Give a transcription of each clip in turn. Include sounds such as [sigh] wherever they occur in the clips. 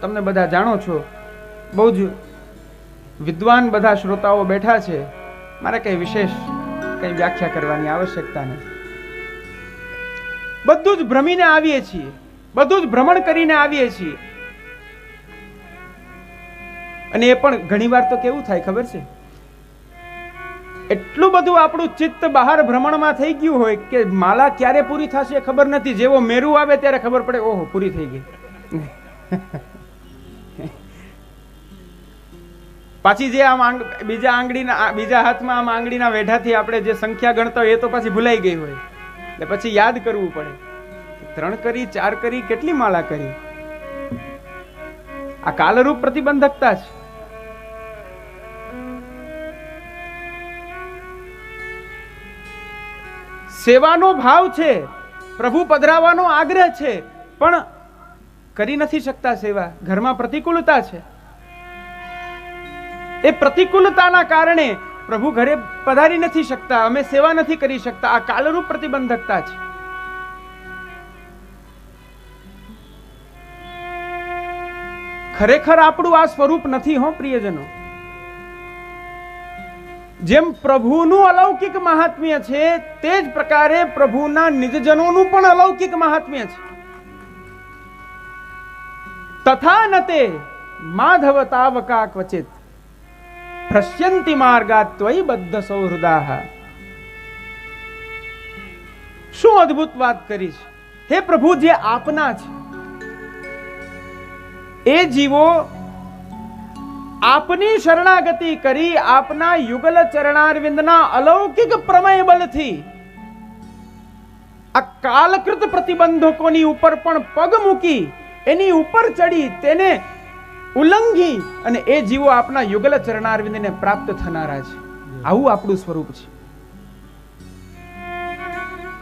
તમને બધા જાણો છો. બહુ જ વિદ્વાન બધા શ્રોતાઓ બેઠા છે. મારે કંઈ વિશેષ, કંઈ વ્યાખ્યા કરવાની આવશ્યકતા નથી. બધું જ ભ્રમીને આવીએ છીએ. બધું જ ભ્રમણ કરીને આવીએ છીએ. અને એ પણ ઘણીવાર તો કેવું થાય, ખબર છે? એટલું બધું આપણું ચિત્ત બહાર ભ્રમણમાં થઈ ગયું હોય કે માલા ક્યારે પૂરી થશે ખબર નથી. જેવો મેરુ આવે ત્યારે ખબર પડે, ઓહો, પૂરી થઈ ગઈ. [laughs] પાછી જે આમ આંગ બીજા આંગળીના બીજા હાથમાં આમ આંગળીના વેઢાથી આપણે જે સંખ્યા ગણતા હોય એ તો પાછી ભૂલાઈ ગઈ હોય. એટલે પછી યાદ કરવું પડે. ત્રણ કરી, ચાર કરી, કેટલી માળા કરી? આ કાલરૂપ પ્રતિબંધકતા છે સેવાનો ભાવ છે, પ્રભુ પધરાવાનો આગ્રહ છે, પણ કરી નથી શકતા સેવા. ઘરમાં પ્રતિકૂળતા છે. એ પ્રતિકૂળતાના કારણે પ્રભુ ઘરે પધારી નથી શકતા, અમે સેવા નથી કરી શકતા. આ કાલરૂપ પ્રતિબંધકતા છે. ખરેખર આપણું આ સ્વરૂપ નથી હો, પ્રિયજનો. જેમ પ્રભુનું અલૌકિક મહાત્મ્ય છે, તે જ પ્રકારે પ્રભુના નિજજનોનું પણ અલૌકિક મહાત્મ્ય છે. તથા નતે માધવ તાવકા ક્વચિત ભ્રશ્યંતિ માર્ગાત ત્વય બદ્ધ સૌહૃદાહ શું અદ્ભુત વાત કરી છે હે પ્રભુ જે આપના છે એ જીવો આપની શરણાગતિ કરી આપના યુગલ ચરણારવિંદના અલૌકિક પ્રમેય બલથી આ કાલકૃત પ્રતિબંધકોની ઉપર પણ પગ મૂકી એની ઉપર ચડી તેને ઉલ્લંઘી અને એ જીવો આપના યુગલ ચરણારવિંદને પ્રાપ્ત થનારા છે. આવું આપણું સ્વરૂપ છે.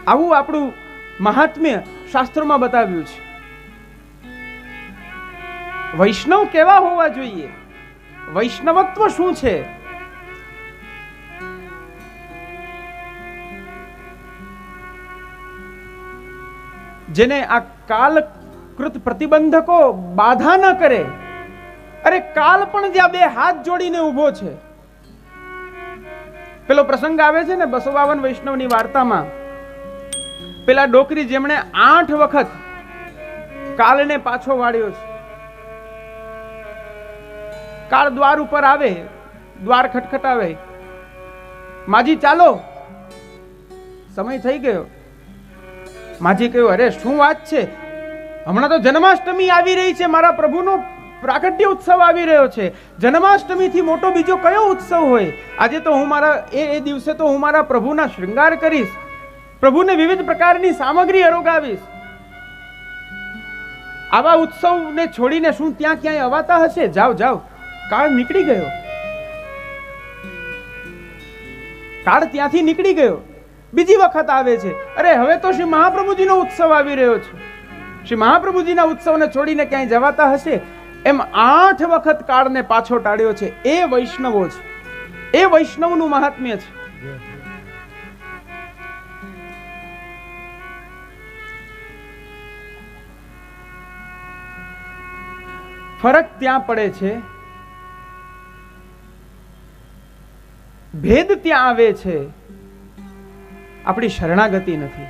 આવું આપણું મહાત્મ્ય શાસ્ત્રોમાં બતાવ્યું છે. વૈષ્ણવ કેવા હોવા જોઈએ? વૈષ્ણવત્વ શું છે? જેને આ કાલકૃત પ્રતિબંધકો બાધા ન કરે. અરે કાલ પણ જ્યાં બે હાથ જોડીને ઊભો છે. પેલો પ્રસંગ આવે છે ને બસો બાવન વૈષ્ણવની વાર્તામાં. પેલા ડોકરી જેમણે આઠ વખત કાલને પાછો વાળ્યો છે. કાળ દ્વાર ઉપર આવે, દ્વાર ખટખટાવે. માજી ચાલો. સમય થઈ ગયો. માજી કહ્યું, અરે, શું વાત છે? હમણાં તો જન્માષ્ટમી આવી રહી છે, મારા પ્રભુનો પ્રાકટ્ય ઉત્સવ આવી રહ્યો છે. જન્માષ્ટમીથી મોટો બીજો કયો ઉત્સવ હોય? આજે તો હું મારા, એ એ દિવસે તો હું મારા પ્રભુના શૃંગાર કરીશ. પ્રભુને વિવિધ પ્રકારની સામગ્રી અરોગાવીશ. આવા ઉત્સવને છોડીને શું ત્યાં ક્યાંય અવાતા હશે? જાઓ જાઓ. કાળ નીકળી ગયો. કાળ ત્યાંથી નીકળી ગયો. બીજી વખત આવે છે. અરે, હવે તો શ્રી મહાપ્રભુજીનો ઉત્સવ આવી રહ્યો છે. શ્રી મહાપ્રભુજીના ઉત્સવને છોડીને ક્યાંય જવાતા હશે? એમ આઠ વખત કાળને પાછો ટાળ્યો છે. એ વૈષ્ણવો છે. એ વૈષ્ણવનું મહાત્મ્ય છે. ફરક ત્યાં પડે છે. ભેદ ત્યાં આવે છે. આપણી શરણાગતિ નથી.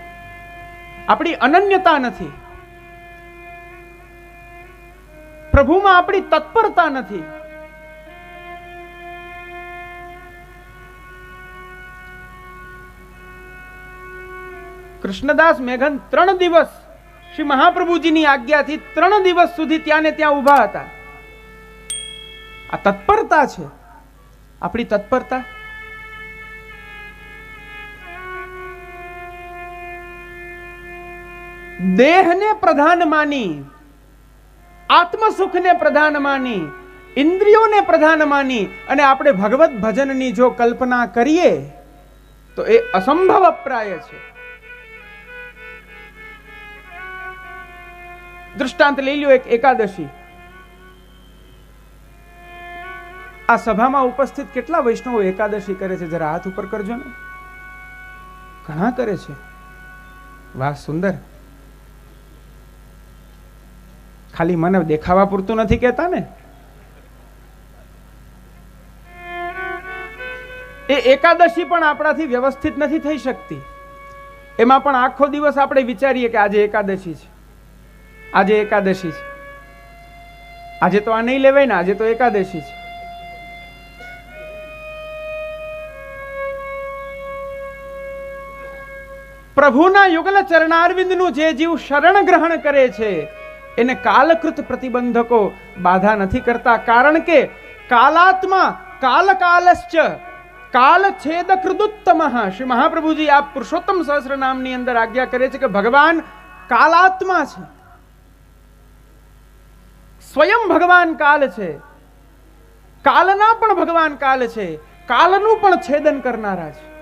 આપણી અનન્યતા નથી. પ્રભુમાં આપણી તત્પરતા નથી. કૃષ્ણદાસ મેઘન ત્રણ દિવસ શ્રી મહાપ્રભુજીની આજ્ઞાથી ત્રણ દિવસ સુધી ત્યાં ને ત્યાં ઊભા હતા. આ તત્પરતા છે. આપણી તત્પરતા? દેહને પ્રધાન માની આત્મ સુખને પ્રધાન માની, ઇન્દ્રિયોને પ્રધાન માની અને આપણે ભગવત ભજનની જો કલ્પના કરીએ, તો એ અસંભવ અપ્રાય છે. દૃષ્ટાંત લઈ લ્યો એક એકાદશી. આ સભામાં ઉપસ્થિત કેટલા વૈષ્ણવો એકાદશી કરે છે? જરા હાથ ઉપર કરજો ને. ઘણા કરે છે. વાહ, સુંદર. ખાલી મને દેખાવા પૂરતું નથી કહેતા ને? એ એકાદશી પણ આપણાથી વ્યવસ્થિત નથી થઈ શકતી. એમાં પણ આખો દિવસ આપણે વિચારીએ કે આજે એકાદશી છે. આજે એકાદશી છે. આજે તો આ નહીં લેવાય ને, આજે તો એકાદશી છે. પ્રભુના યુગલ ચરણારવિંદનું જે જીવ શરણ ગ્રહણ કરે છે એને કાલકૃત પ્રતિબંધકો બાધા નથી કરતા. કારણ કે કાલાત્મા કાલકાલશ્ચ કાલ છેદ કૃદુત્તમ શ્રી મહાપ્રભુજી આ પુરુષોત્તમ સહસ્ર નામની અંદર આજ્ઞા કરે છે કે ભગવાન કાલાત્મા છે. સ્વયં ભગવાન કાલ છે. કાલના પણ ભગવાન કાલ છે. કાલનું પણ છેદન કરનારા છે.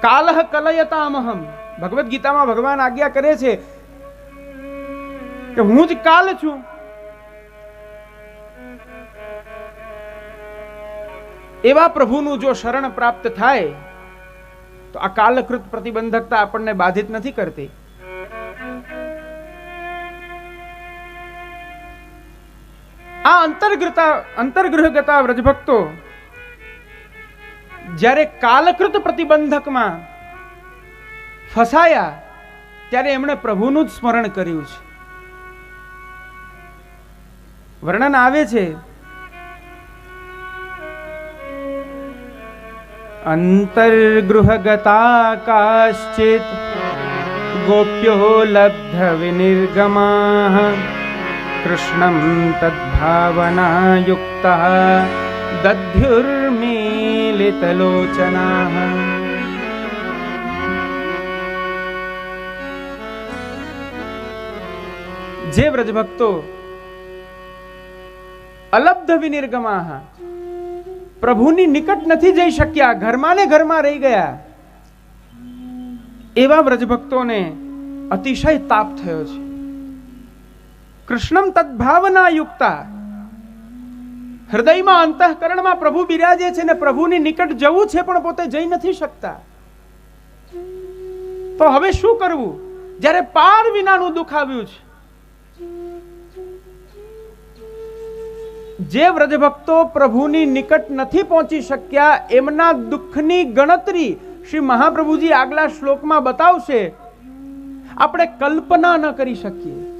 કાલહ કલયતામહમ. ભગવદ્ ગીતામાં ભગવાન આજ્ઞા કરે છે કે હું જ કાલ છું. એવા પ્રભુનું જો શરણ પ્રાપ્ત થાય, તો આ કાલકૃત પ્રતિબંધકતા આપણને બાધિત નથી કરતી. આ અંતર્ગતા અંતર્ગ્રહગતા વ્રજભક્તો, જ્યારે કાલકૃત પ્રતિબંધકમાં ફસાયા ત્યારે એમણે પ્રભુનું જ સ્મરણ કર્યું છે. વર્ણન આવે છે અંતર્ગૃહગતા કાશ્ચિત ગોપ્યો લબ્ધ વિનિર્ગમાઃ કૃષ્ણં તદ્ભાવનાયુક્તઃ દધ્યુર્મીલિતલોચનાઃ જે વ્રજભક્તો અલબ્ધ વિનિર્ગમાહ, પ્રભુની નિકટ નથી જઈ શક્યા, ઘરમાં ને ઘરમાં રહી ગયા, એવા વ્રજભક્તોને અતિશય તાપ થયો છે. કૃષ્ણમ તદ્ભાવના યુક્તા, હૃદયમાં અંતઃકરણમાં પ્રભુ બિરાજે છે ને પ્રભુની નિકટ જવું છે પણ પોતે જઈ નથી શકતા. તો હવે શું કરવું? જ્યારે પાર વિનાનું દુઃખ આવ્યું છે જે વ્રજભક્તો પ્રભુની નિકટ નથી પહોંચી શક્યા, એમના દુઃખની ગણતરી શ્રી મહાપ્રભુજી આગલા શ્લોકમાં બતાવશે. આપણે કલ્પના ન કરી શકીએ.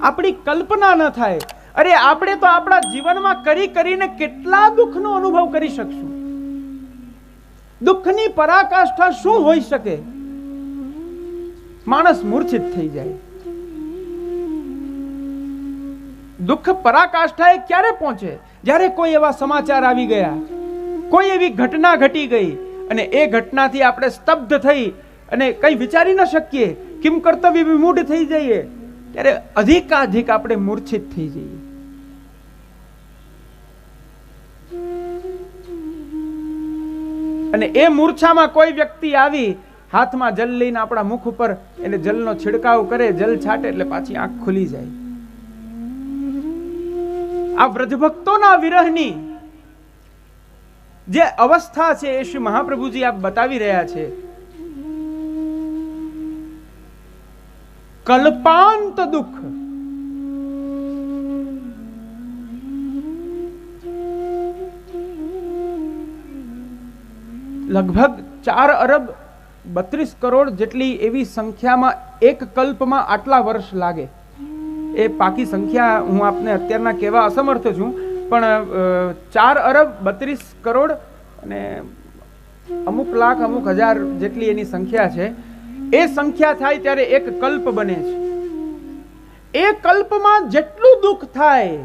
આપણી કલ્પના ન થાય. અરે, આપણે તો આપણા જીવનમાં કરી કરીને કેટલા દુઃખનો અનુભવ કરી શકશું? દુઃખની પરાકાષ્ઠા શું હોઈ શકે? માણસ મૂર્છિત થઈ જાય. દુઃખ પરાકાષ્ઠાએ ક્યારે પહોંચે? જ્યારે કોઈ એવા સમાચાર આવી ગયા, કોઈ એવી ઘટના ઘટી ગઈ અને એ ઘટનાથી આપણે સ્તબ્ધ થઈ અને કંઈ વિચારી ન શકીએ, કિમ કર્તવ્ય વિમૂઢ થઈ જઈએ, ત્યારે અધિકાધિક આપણે મૂર્છિત થઈ જઈએ. અને એ મૂર્છામાં કોઈ વ્યક્તિ આવી, હાથમાં જલ લઈને આપણા મુખ ઉપર એને જલનો છિડકાવ કરે, જલ છાટે એટલે પાછી આંખ ખુલી જાય. આ વ્રજભક્તોના વિરહની જે અવસ્થા છે એ શ્રી મહાપ્રભુજી આપ બતાવી રહ્યા છે. કલ્પાંત દુઃખ. લગભગ ચાર અરબ બત્રીસ કરોડ જેટલી એવી સંખ્યામાં એક કલ્પમાં આટલા વર્ષ લાગે. એ પાકી સંખ્યા હું આપને અત્યારના કહેવા અસમર્થ છું, પણ ચાર અરબ બત્રીસ કરોડ અને અમુક લાખ, અમુક હજાર જેટલી એની સંખ્યા છે. એ સંખ્યા થાય ત્યારે એક કલ્પ બને છે. એ કલ્પમાં જેટલું દુઃખ થાય,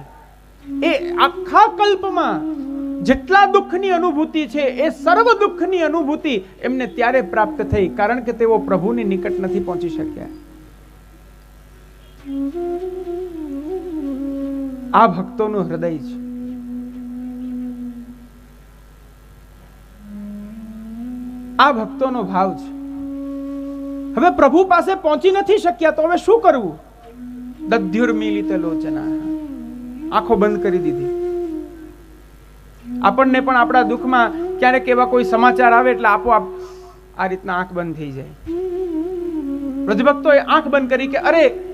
એ આખા કલ્પમાં જેટલા દુઃખની અનુભૂતિ છે, એ સર્વ દુઃખની અનુભૂતિ એમને ત્યારે પ્રાપ્ત થઈ, કારણ કે તેઓ પ્રભુની નિકટ નથી પહોંચી શક્યા. આ ભક્તોનું હૃદય છે. આ ભક્તોનો ભાવ છે. હવે પ્રભુ પાસે પહોંચી નથી શક્યા તો હવે શું કરવું? દધ્યુર્મિલિત લોચના. આંખો બંધ કરી દીધી. આપણને પણ આપણા દુઃખમાં ક્યારેક એવા કોઈ સમાચાર આવે એટલે આપોઆપ આ રીતના આંખ બંધ થઈ જાય. વ્રજભક્તોએ આંખ બંધ કરી કે અરે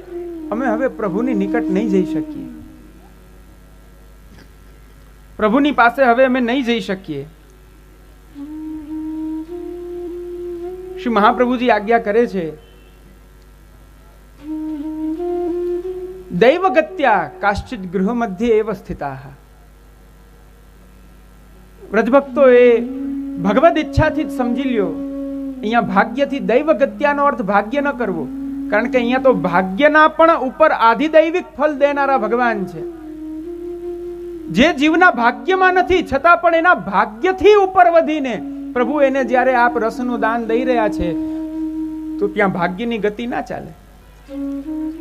અમે હવે પ્રભુની નિકટ નહીં જઈ શકીએ. પ્રભુની પાસે હવે અમે નહીં જઈ શકીએ. શ્રી મહાપ્રભુજી આજ્ઞા કરે છે, દૈવગત્યા કાશ્ચિત ગૃહ મધ્ય એવ સ્થિતા વ્રજભક્તો એ ભગવદ ઈચ્છાથી જ સમજી લ્યો, અહીંયા ભાગ્યથી દૈવગત્યાનો અર્થ ભાગ્ય ન કરવો. કારણ કે અહીંયા તો ભાગ્યના પણ ઉપર આધિદૈવિક ફલ દેનારા ભગવાન છે. જે જીવના ભાગ્યમાં નથી, છતાં પણ એના ભાગ્યથી ઉપર વધીને પ્રભુ એને જ્યારે આપ રસનું દાન દઈ રહ્યા છે, તો ત્યાં ભાગ્યની ગતિ ના ચાલે.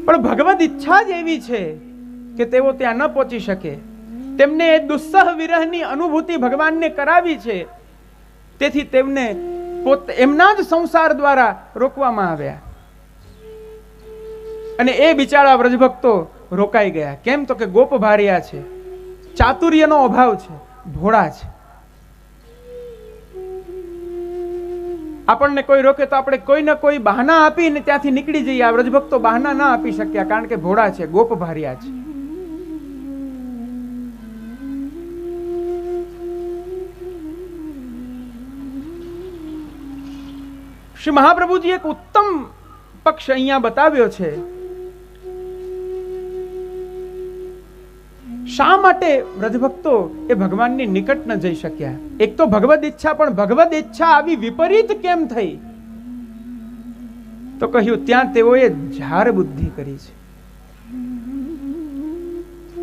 પણ ભગવદ ઈચ્છા જ એવી છે કે તેઓ ત્યાં ન પહોંચી શકે. તેમને એ દુસ્સહ વિરહની અનુભૂતિ ભગવાનને કરાવી છે. તેથી તેમને પોત, એમના જ સંસાર દ્વારા રોકવામાં આવ્યા. અને એ બિચારા વ્રજભક્તો રોકાઈ ગયા. કેમ તો કે ગોપ ભાર્યા છે, ચાતુર્યનો અભાવ છે, ભોળા છે. આપણને કોઈ રોકે તો આપણે કોઈ ને કોઈ બહાના આપીને ત્યાંથી નીકળી જઈએ. આ વ્રજભક્તો બહાના ના આપી શક્યા કારણ કે ભોળા છે, ગોપ ભાર્યા છે. શ્રી મહાપ્રભુજી એક ઉત્તમ પક્ષ અહીંયા બતાવ્યો છે. શા માટે વ્રજભક્તો એ ભગવાનની નિકટ ન જઈ શક્યા? એક તો ભગવદ ઈચ્છા, પણ ભગવદ ઈચ્છા આવી વિપરીત કેમ થઈ? તો કહ્યું, ત્યાં તેઓએ ઝાર બુદ્ધિ કરી છે.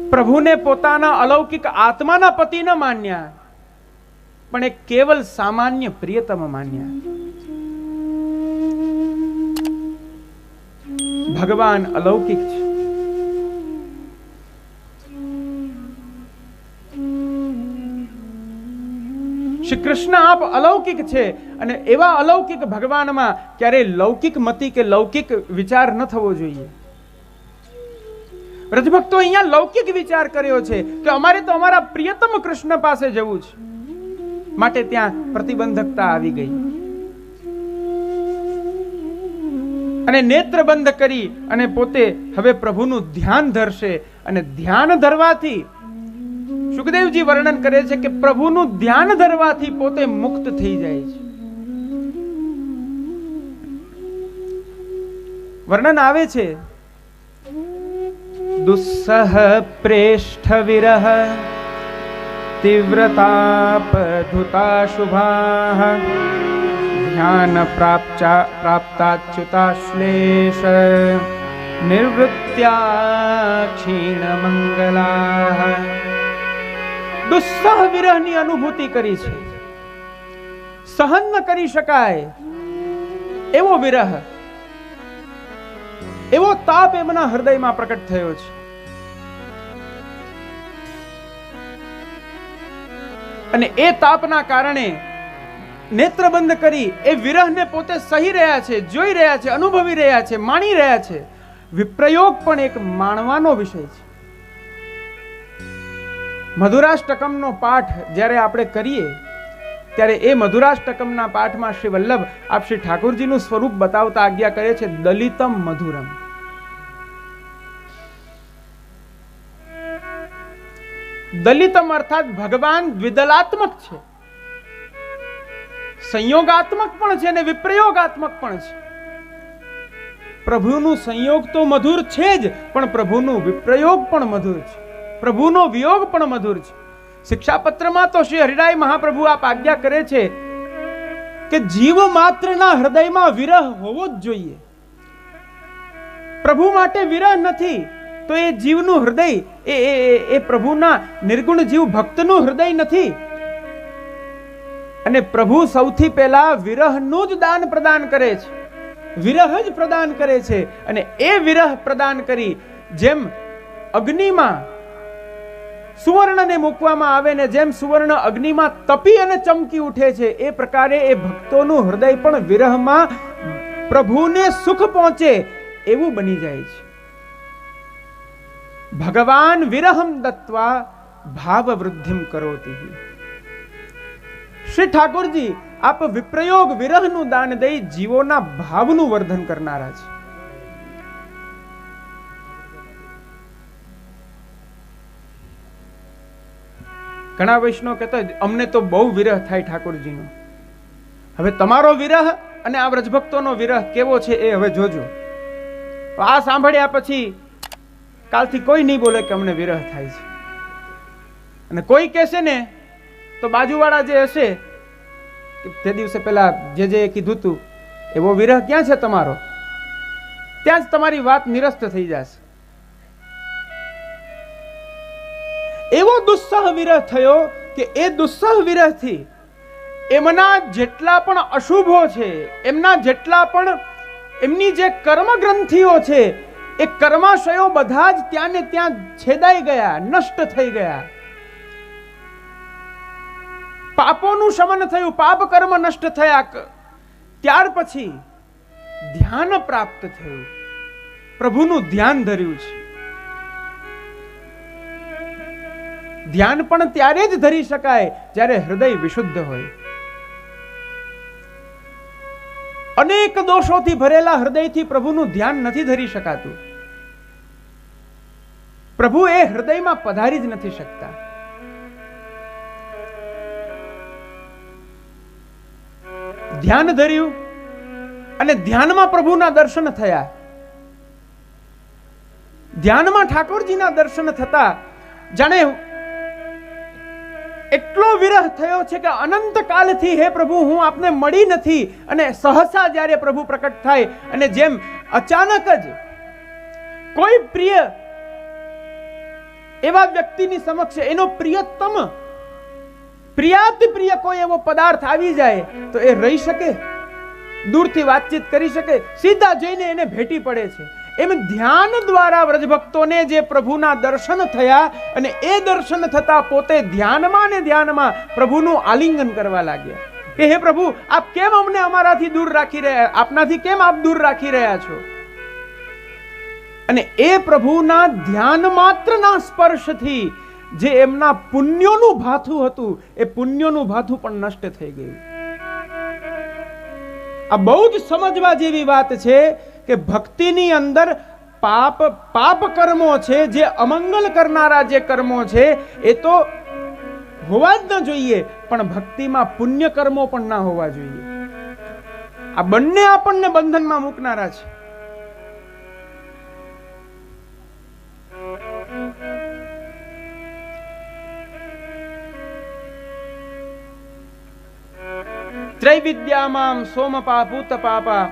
પ્રભુને પોતાના અલૌકિક આત્માના પતિ ન માન્યા, પણ એ કેવલ સામાન્ય પ્રિયતમ માન્યા. ભગવાન અલૌકિક છે. શ્રી કૃષ્ણ આપ અલૌકિક છે અને એવા અલૌકિક ભગવાનમાં ક્યારેય લૌકિક મતિ કે લૌકિક વિચાર ન થવો જોઈએ. રજભક્તો અહીંયા લૌકિક વિચાર કર્યો છે કે અમારે તો અમારા પ્રિયતમ કૃષ્ણ પાસે જવું છે. માટે ત્યાં પ્રતિબંધકતા આવી ગઈ. અને નેત્ર બંધ કરી અને પોતે હવે પ્રભુનું ધ્યાન ધરશે અને ધ્યાન ધરવાથી સુખદેવજી વર્ણન કરે છે કે પ્રભુનું ધ્યાન ધરવાથી પોતે મુક્ત થઈ જાય છે. વર્ણન આવે છે, દુસ્સહ પ્રેષ્ઠ વિરહ તીવ્રતાપ ધુતા શુભા ધ્યાન પ્રાપ્ચા પ્રાપ્તાચ્યુતા શ્લેષ નિવૃત્યા ક્ષીણ મંગલા દુસ્સહ વિરહની અનુભૂતિ કરી છે. સહન ન કરી શકાય એવો વિરહ, એવો તાપ એમના હૃદયમાં પ્રકટ થયો છે. અને એ તાપના કારણે નેત્ર બંધ કરી એ વિરહને પોતે સહી રહ્યા છે, જોઈ રહ્યા છે, અનુભવી રહ્યા છે, માણી રહ્યા છે. વિપ્રયોગ પણ એક માણવાનો વિષય છે. મધુરાષ્ટકમનો પાઠ જ્યારે આપણે કરીએ, ત્યારે એ મધુરાષ્ટકમના પાઠમાં શ્રી વલ્લભ આપ શ્રી ઠાકોરજીનું સ્વરૂપ બતાવતા આજ્ઞા કરે છે, દલિતમ મધુરમ. દલિતમ અર્થાત ભગવાન દ્વિદલાત્મક છે. સંયોગાત્મક પણ છે અને વિપ્રયોગાત્મક પણ છે. પ્રભુનું સંયોગ તો મધુર છે જ, પણ પ્રભુનું વિપ્રયોગ પણ મધુર છે. પ્રભુનો વિયોગ પણ મધુર છે. શિક્ષાપત્રમાં તો શ્રી હરિરાય મહાપ્રભુ આપ આજ્ઞા કરે છે કે જીવ માત્રના હૃદયમાં વિરહ હોવો જ જોઈએ. પ્રભુ માટે વિરહ નથી, તો એ જીવનું હૃદય એ એ પ્રભુના નિર્ગુણ જીવ ભક્તનું હૃદય નથી. અને પ્રભુ સૌથી પહેલા વિરહનું જ દાન પ્રદાન કરે છે. વિરહ જ પ્રદાન કરે છે. અને એ વિરહ પ્રદાન કરી, જેમ અગ્નિમાં સુવર્ણને મૂકવામાં આવે ને જેમ સુવર્ણ અગ્નિમાં તપી અને ચમકી ઉઠે છે, એ પ્રકારે એ ભક્તોનું હૃદય પણ વિરહમાં પ્રભુને સુખ પહોંચે એવું બની જાય છે. ભગવાન વિરહમ દત્વા ભાવ વૃદ્ધિમ કરોતી. શ્રી ઠાકોરજી, આપ વિપ્રયોગ વિરહનું દાન દઈ જીવોના ભાવનું વર્ધન કરનારા છે. ઘણા વૈષ્ણવ કહેતા અમને તો બહુ વિરહ થાય ઠાકોરજીનો. હવે તમારો વિરહ અને આ વ્રજભક્તોનો વિરહ કેવો છે એ હવે જોજો. આ સાંભળ્યા પછી કાલથી કોઈ નહીં બોલે કે અમને વિરહ થાય છે. અને કોઈ કહેશે ને, તો બાજુવાળા જે હશે, તે દિવસે પહેલા જે જે કીધું તું, એવો વિરહ ક્યાં છે તમારો? ત્યાં જ તમારી વાત નિરસ્ત થઈ જશે. એવો દુસ્સાહ વિરહ થયો કે એ દુસ્સાહ વિરહથી એમના જેટલા પણ અશુભો છે, એમના જેટલા પણ એમની જે કર્મ ગ્રંથિઓ છે, એ કર્માશયો બધા જ ત્યાં ને ત્યાં છેદાઈ ગયા, નષ્ટ થઈ ગયા. પાપોનું શમન થયું, પાપ કર્મ નષ્ટ થયા. ત્યાર પછી ધ્યાન પ્રાપ્ત થયું. પ્રભુનું ધ્યાન ધર્યું છે. ધ્યાન પણ ત્યારે જ ધરી શકાય જ્યારે હૃદય વિશુદ્ધ હોય. અનેક દોષોથી ભરેલા હૃદયથી પ્રભુનું ધ્યાન નથી ધરી શકાતું. પ્રભુ એ હૃદયમાં પધારી જ નથી શકતા. ધ્યાન ધર્યું અને ધ્યાનમાં પ્રભુના દર્શન થયા. ધ્યાનમાં ઠાકોરજીના દર્શન થતા જાણે એટલો વિરહ થયો છે કે અનંત કાલથી હે પ્રભુ, હું આપને મળી નથી. અને સહસા જ્યારે પ્રભુ પ્રકટ થાય, અને જેમ અચાનક જ કોઈ પ્રિય એવા વ્યક્તિની સમક્ષ એનો પ્રિયતમ, પ્રિયાતિ પ્રિય કોઈ એવો પદાર્થ આવી જાય, તો એ રહી શકે, દૂરથી વાતચીત કરી શકે, સીધા જઈને એને ભેટી પડે છે. એમ ધ્યાન દ્વારા વ્રજભક્તોને જે પ્રભુના દર્શન થયા અને એ દર્શન થતા પોતે ધ્યાનમાં ને ધ્યાનમાં પ્રભુનું આલિંગન કરવા લાગ્યા. કે હે પ્રભુ, આપ કેમ અમને અમારાથી દૂર રાખી રહ્યા, આપનાથી કેમ આપ દૂર રાખી રહ્યા છો? અને એ પ્રભુના ધ્યાન માત્રના સ્પર્શથી જે એમના પુણ્યોનું ભાથું હતું, એ પુણ્યોનું ભાથું પણ નષ્ટ થઈ ગયું. આ બહુ જ સમજવા જેવી વાત છે કે ભક્તિની અંદર પાપ પાપ કર્મો છે, જે અમંગલ કરનારા જે કર્મો છે, એ તો હોવા જ ન જોઈએ, પણ ભક્તિમાં પુણ્ય કર્મો પણ ના હોવા જોઈએ. આ બંને આપણને બંધનમાં મૂકનારા છે. ત્રૈવિદ્યામામ સોમપા પૂતપાપા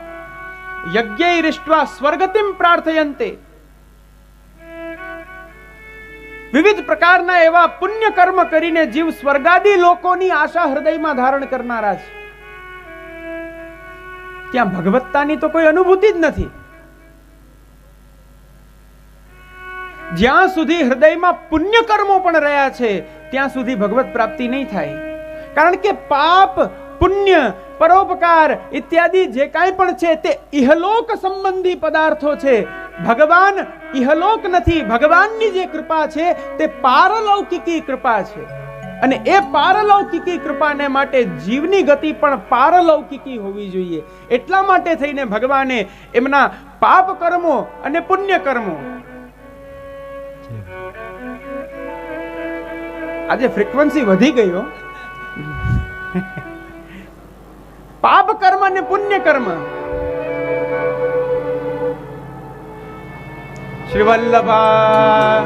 યજ્ઞૈરિષ્ટ્વા સ્વર્ગતિમ પ્રાર્થયંતે વિવિધ પ્રકારના એવા પુણ્ય કર્મ કરીને જીવ સ્વર્ગાદી લોકોની આશા હૃદયમાં ધારણ કરનારા છે ત્યાં ભગવત્તાની તો કોઈ અનુભૂતિ જ નથી જ્યાં સુધી હૃદયમાં પુણ્ય કર્મો પણ રહ્યા છે ત્યાં સુધી ભગવત પ્રાપ્તિ નહીં થાય કારણ કે પાપ પુણ્ય, પરોપકાર ઇત્યાદિ જે કાંઈ પણ છે તે ઇહલોક સંબંધી પદાર્થો છે. ભગવાન ઇહલોક નથી, ભગવાનની જે કૃપા છે તે પારલૌકિકી કૃપા છે. અને એ પારલૌકિકી કૃપાને માટે જીવની ગતિ પણ પારલૌકિકી હોવી જોઈએ. એટલા માટે થઈને ભગવાને એમના પાપ કર્મો અને પુણ્ય કર્મો. આજે ફ્રીક્વન્સી વધી ગયો પાપ કર્મ અને પુણ્ય કર્મ. શ્રી વલ્લભા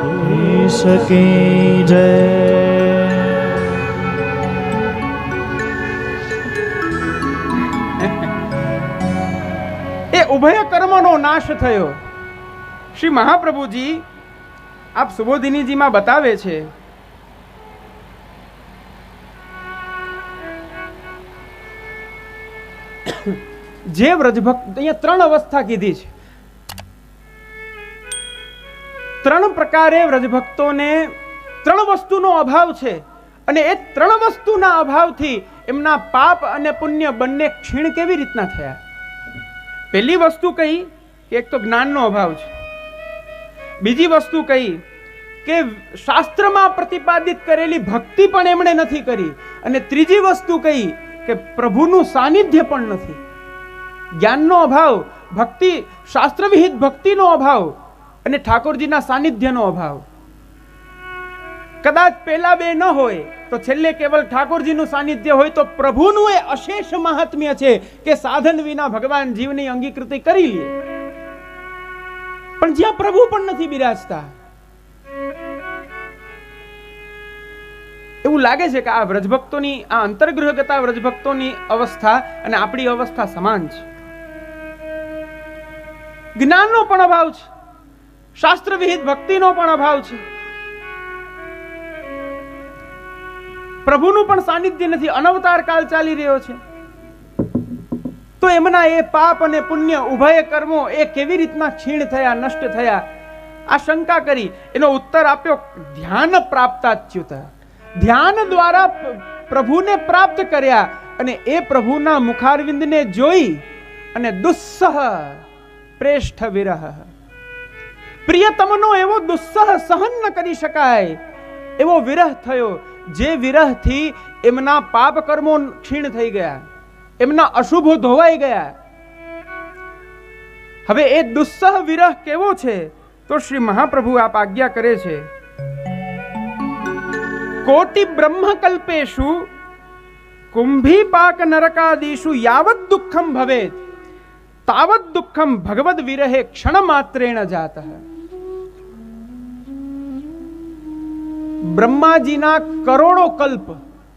જય. એ ઉભય કર્મનો નાશ થયો. શ્રી મહાપ્રભુજી આપ સુબોધિનીજીમાં બતાવે છે જે વ્રજભક્ત અહીંયા ત્રણ અવસ્થા કીધી છે. ત્રણ પ્રકારે વ્રજભક્તોને ત્રણ વસ્તુનો અભાવ છે અને એ ત્રણ વસ્તુના અભાવથી એમના પાપ અને પુણ્ય બંને ક્ષીણ કેવી રીતના થયા? પહેલી વસ્તુ કહી કે એક તો જ્ઞાનનો અભાવ છે. બીજી વસ્તુ કહી કે શાસ્ત્રમાં પ્રતિપાદિત કરેલી ભક્તિ પણ એમણે નથી કરી. અને ત્રીજી વસ્તુ કહી કે પ્રભુનું સાનિધ્ય પણ નથી. જ્ઞાનનો અભાવ, ભક્તિ, શાસ્ત્રવિહિત ભક્તિનો અભાવ અને ઠાકોરજીના સાનિધ્યનો અભાવ. કદાચ પહેલા બે ન હોય, તો છેલ્લે કેવલ ઠાકોરજીનું સાનિધ્ય હોય તો પ્રભુનું એ અશેષ મહાત્મ્ય છે કે સાધન વિના ભગવાન જીવની અંગીકૃતિ કરી લે. પણ જ્યાં પ્રભુ પણ નથી બિરાજતા. એવું લાગે છે કે આ વ્રજભક્તોની, આ અંતર્ગ્રહગતા વ્રજભક્તોની અવસ્થા અને આપણી અવસ્થા સમાન છે. જ્ઞાનનો પણ અભાવ છે. શાસ્ત્ર વિહિત ભક્તિનો પણ અભાવ છે. પ્રભુનું પણ સાનિધ્ય નથી. અનવતાર કાળ ચાલી રહ્યો છે. તો એમના એ પાપ અને પુણ્ય ઉભય કર્મો એ કેવી રીતના ક્ષીણ થયા, નષ્ટ થયા? આ શંકા કરી, એનો ઉત્તર આપ્યો ધ્યાન પ્રાપ્તાચ્યુત. ધ્યાન દ્વારા પ્રભુને પ્રાપ્ત કર્યા અને એ પ્રભુના મુખારવિંદને જોઈ અને દુસ્સહ પ્રેષ્ઠ વિરહ પ્રિયતમનો એવો દુસ્સહ સહન ન કરી શકાય. એવો વિરહ થયો, જે વિરહથી એમના પાપ કર્મો ક્ષીણ થઈ ગયા. એમના અશુભો ધોવાઈ ગયા. હવે એ દુસ્સહ વિરહ કેવો છે? તો શ્રી મહાપ્રભુ આપ આજ્ઞા કરે છે. કોટી બ્રહ્મકલ્પેશુ, કુંભી પાક નરકાદીશુ યાવત દુઃખમ ભવેત. તાવત દુઃખમ ભગવદ વિરહે ક્ષણ માત્રેણ જાત બ્રહ્માજીના કરોડો કલ્પ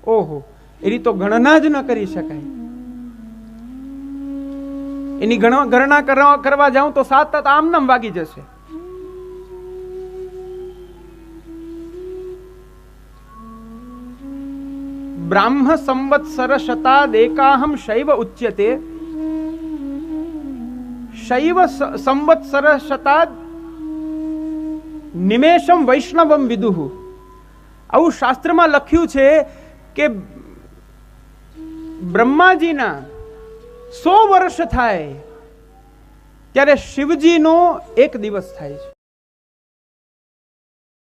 ઓહો એની તો ગણના જ ન કરી શકાય એની ગણ- ગણના કરવા જાઉં તો સાત આમ નામ વાગી જશે બ્રાહ્મ સંવત્સર શતાદેકાહમ શૈવ ઉચ્યતે શૈવ સંવત્સર શતાદ નિમેષમ વૈષ્ણવમ વિદુહુ આવું શાસ્ત્રમાં લખ્યું છે કે બ્રહ્માજીના સો વર્ષ થાય ત્યારે શિવજીનો એક દિવસ થાય છે